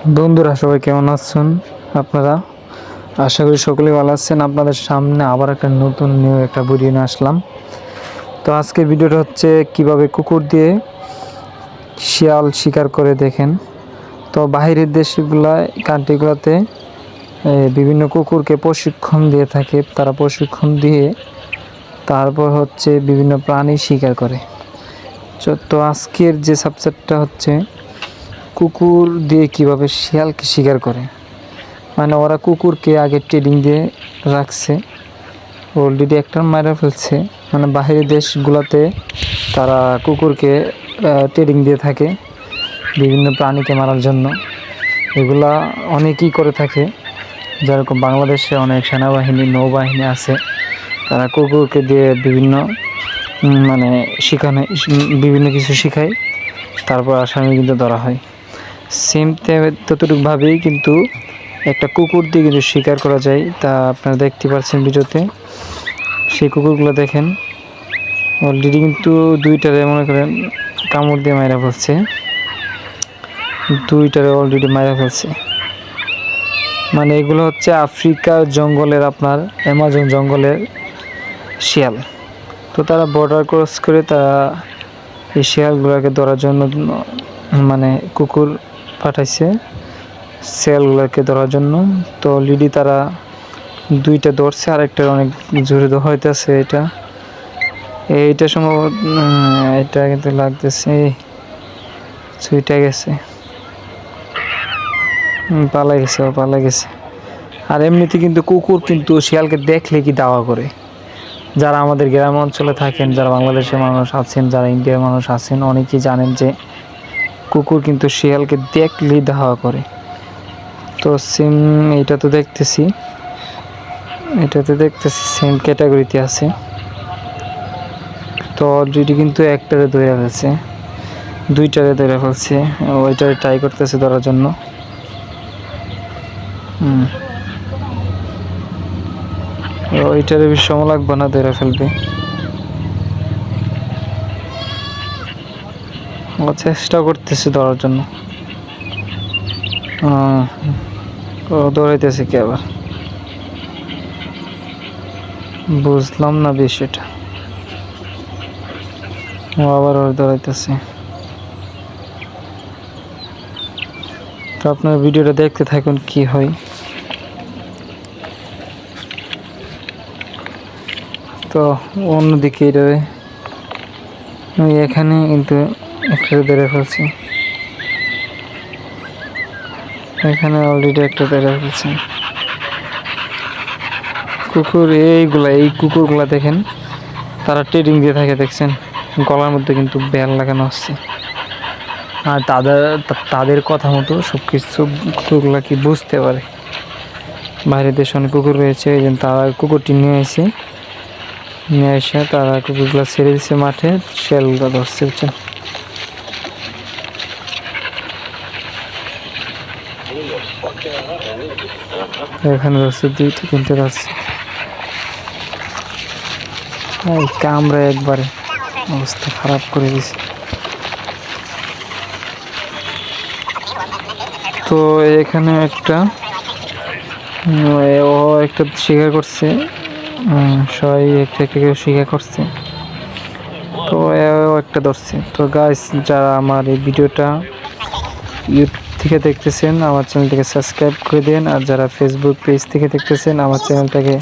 বন্ধুরা, সবাই কেমন আছেন আপনারা? আশা করি সকলেই ভালো আছেন। আপনাদের সামনে আবার একটা নতুন, নিউ একটা ভিডিও নিয়ে আসলাম। তো আজকের ভিডিওটা হচ্ছে কীভাবে কুকুর দিয়ে শিয়াল শিকার করে দেখেন। তো বাইরের দেশগুলায় কান্ট্রিগুলোতে বিভিন্ন কুকুরকে প্রশিক্ষণ দিয়ে থাকে। তারা প্রশিক্ষণ দিয়ে তারপর হচ্ছে বিভিন্ন প্রাণী শিকার করে। তো আজকের যে সাবজেক্টটা হচ্ছে কুকুর দিয়ে কীভাবে শিয়ালকে শিকার করে? মানে ওরা কুকুরকে আগে ট্রেডিং দিয়ে রাখছে। অলরেডি একটা মারা ফেলছে। মানে বাহিরের দেশগুলোতে তারা কুকুরকে ট্রেডিং দিয়ে থাকে বিভিন্ন প্রাণীকে মারার জন্য। এগুলা অনেকেই করে থাকে। যেরকম বাংলাদেশে অনেক সেনাবাহিনী, নৌবাহিনী আছে। তারা কুকুরকে দিয়ে বিভিন্ন মানে শিখানো, বিভিন্ন কিছু শিখায়। তারপর আসামি কিন্তু ধরা হয়। সেম ততটুকুভাবেই কিন্তু একটা কুকুর দিয়ে কিন্তু শিকার করা যায়, তা আপনারা দেখতে পাচ্ছেন ভিডিওতে। সেই কুকুরগুলো দেখেন। অলরেডি কিন্তু দুইটারে মনে করেন কামড় দিয়ে মাইরা ফেলছে। দুইটারে অলরেডি মাইরা ফেলছে। মানে এগুলো হচ্ছে আফ্রিকার জঙ্গলের আপনার অ্যামাজন জঙ্গলের শিয়াল। তো তারা বর্ডার ক্রস করে তারা এই শিয়ালগুলোকে ধরার জন্য মানে কুকুর পাঠাইছে শিয়ালগুলোকে ধরার জন্য। তো অলরেডি তারা দুইটা ধরছে আরেকটা অনেক জোরে হইতেছে এটা। এইটা সম্ভবত এটা কিন্তু লাগতেছে। ছুইটা গেছে। পালাই গেছে, ও পালাই গেছে। আর এমনিতে কিন্তু কুকুর কিন্তু শিয়ালকে দেখলে কি দাওয়া করে? যারা আমাদের গ্রাম অঞ্চলে থাকেন, যারা বাংলাদেশের মানুষ আছেন, যারা ইন্ডিয়ার মানুষ আছেন, অনেকেই জানেন যে কুকুর কিন্তু শিয়ালকে দেখলেই ধাওয়া করে। তো সেম এটা তো দেখতেছি। এটাতে দেখতেছি সেম ক্যাটাগরিতে আছে। তো অলরেডি কিন্তু একটারে ধরে ফেলছে। দুইটারে ধরে ফেলছে। ওইটারে ট্রাই করতেছে ধরার জন্য। হুম। ওইটারে সময় লাগবে না ধরে ফেলবে চেষ্টা করতেছি ধরার জন্য। ও দৌড়াইতেছে কি আবার? বুঝলাম না বিষয়টা। ও আবার ওর দৌড়াইতেছে তো আপনার ভিডিওটা দেখতে থাকুন কি হয়। তো অন্যদিকে এটা এখানে কিন্তু একটা ধরে ফেলছি। এখানে অলরেডি একটা ধরে ফেলছি। কুকুর, এইগুলা, এই কুকুরগুলা দেখেন, তারা ট্রেডিং দিয়ে থাকে, দেখছেন? গলার মধ্যে কিন্তু বেল লাগানো হচ্ছে। আর তাদের তাদের কথা মতো সব কিছু কুকুরগুলা কি বুঝতে পারে? বাইরের দেশে অনেক কুকুর রয়েছে, এই জন্য তারা কুকুরটি নিয়ে এসে নিয়ে এসে তারা কুকুরগুলো ছেড়ে দিচ্ছে মাঠে, শেলগুলো ধরছে, বুঝছেন? এখানে ধরছে দুইটা, তিনটে ধরছে এই কামড়ে একবারে অবস্থা খারাপ করে দিছে। তো এখানে একটা ও একটা শিকার করছে। সবাই একটা একটা কেউ শিকার করছে। তো একটা ধরছে। তো গাইস যারা আমার এই ভিডিওটা ইউটিউব থেকে দেখতেছেন, আমার চ্যানেলটিকে সাবস্ক্রাইব করে দেন। আর যারা ফেসবুক পেজ থেকে দেখতেছেন, আমার চ্যানেলটাকে